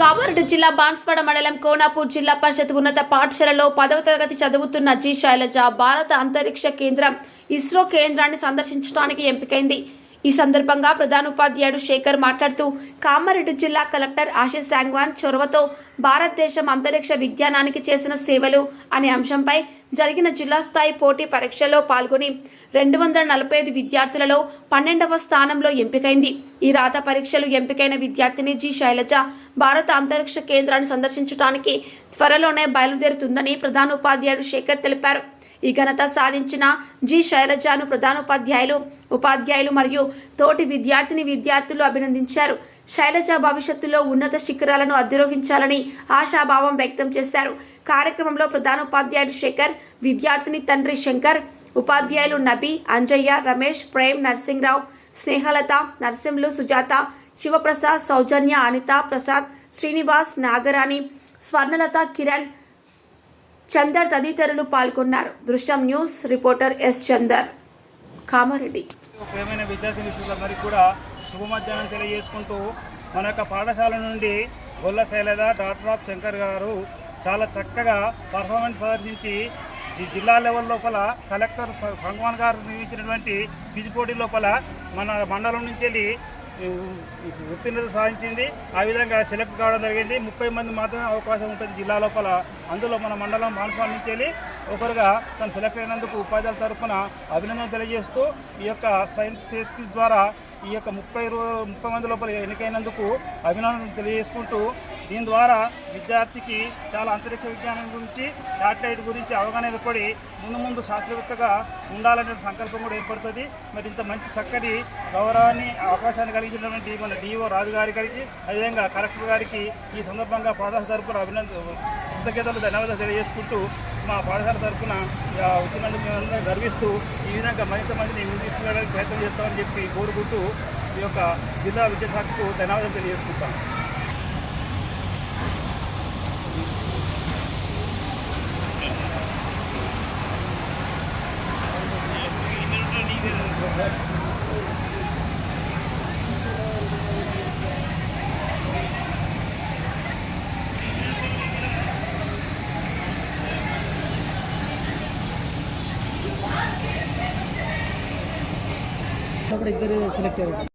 కామారెడ్డి జిల్లా బాన్స్వాడ మండలం కోనాపూర్ జిల్లా పరిషత్ ఉన్నత పాఠశాలలో పదవ తరగతి చదువుతున్న జి శైలజ భారత అంతరిక్ష కేంద్రం ఇస్రో కేంద్రాన్ని సందర్శించడానికి ఎంపికైంది. ఈ సందర్భంగా ప్రధానోపాధ్యాయుడు శేఖర్ మాట్లాడుతూ కామారెడ్డి జిల్లా కలెక్టర్ ఆశీష్ సాంగ్వాన్ చొరవతో భారతదేశం అంతరిక్ష విజ్ఞానానికి చేసిన సేవలు అనే అంశంపై జరిగిన జిల్లా స్థాయి పోటీ పరీక్షలో పాల్గొని రెండు వందల నలభై ఐదు విద్యార్థులలో పన్నెండవ స్థానంలో ఎంపికైంది. ఈ రాత పరీక్షలు ఎంపికైన విద్యార్థిని జి. శైలజ భారత అంతరిక్ష కేంద్రాన్ని సందర్శించడానికి త్వరలోనే బయలుదేరుతుందని ప్రధానోపాధ్యాయుడు శేఖర్ తెలిపారు. ఈ ఘనత సాధించిన జి శైలజను ప్రధానోపాధ్యాయులు ఉపాధ్యాయులు మరియు తోటి విద్యార్థిని విద్యార్థులు అభినందించారు. శైలజ భవిష్యత్తులో ఉన్నత శిఖరాలను అధిరోహించాలని ఆశాభావం వ్యక్తం చేశారు. కార్యక్రమంలో ప్రధానోపాధ్యాయుడు శేఖర్ విద్యార్థిని తండ్రి శంకర్ ఉపాధ్యాయులు నబీ అంజయ్య రమేష్ ప్రేమ్ నరసింహరావు స్నేహలత నరసింహులు సుజాత శివప్రసాద్ సౌజన్య అనిత ప్రసాద్ శ్రీనివాస్ నాగరాణి స్వర్ణలత కిరణ్ చందర్ తదితరులు పాల్గొన్నారు. Drishyam news reporter S Chandar. Kamareddy. ప్రియమైన విద్యార్థి మిత్రులందరికీ కూడా శుభ మధ్యాహ్నం తెలియజేసుకుంటూ మన యొక్క పాఠశాల నుండి గొల్ల శైలజ డాక్టర్ ఆఫ్ శంకర్ గారు చాలా చక్కగా పర్ఫార్మెన్స్ ప్రదర్శించి జిల్లా లెవెల్ లోపల కలెక్టర్ సంగమాన్ గారు నిర్వహించినటువంటి క్విజ్ పోటీ లోపల మన మండలం నుంచి వెళ్ళి ఉత్తీర్ణత సాధించింది. ఆ విధంగా సెలెక్ట్ కావడం జరిగింది. ముప్పై మంది మాత్రమే అవకాశం ఉంటుంది జిల్లా లోపల. అందులో మన మండలం బాన్స్వాడ నుంచి వెళ్ళి ఒకరుగా తను సెలెక్ట్ అయినందుకు ఉపాధ్యాయుల తరఫున అభినందన తెలియజేస్తూ ఈ యొక్క సైన్స్ ఫేస్ ద్వారా ఈ యొక్క ముప్పై ముప్పై మంది లోపల ఎన్నికైనందుకు అభినందనలు తెలియజేసుకుంటూ దీని ద్వారా విద్యార్థికి చాలా అంతరిక్ష విజ్ఞానం గురించి శాటిలైట్ గురించి అవగాహన ఏర్పడి ముందు ముందు శాస్త్రవేత్తగా ఉండాలనే సంకల్పం కూడా ఏర్పడుతుంది. మరి ఇంత మంచి చక్కటి గౌరవాన్ని అవకాశాన్ని కలిగించినటువంటి మన డిఓ రాజు గారి గారికి అదేవిధంగా కలెక్టర్ గారికి ఈ సందర్భంగా పాఠశాల తరపున అభినందన కృతజ్ఞతలు ధన్యవాదాలు తెలియజేసుకుంటూ మా పాఠశాల తరఫున వచ్చినందుకు మేమందరం గర్విస్తూ ఈ విధంగా మరింత మందిని ముందు తీసుకెళ్ళడానికి ప్రయత్నం చేస్తామని చెప్పి కోరుకుంటూ ఈ యొక్క జిల్లా విద్యాశాఖకు ధన్యవాదాలు తెలియజేసుకుంటాం ಇಬ್ಬರು ಸೆಲೆಕ್ಟ್ ಆಗಿದ್ದಾರೆ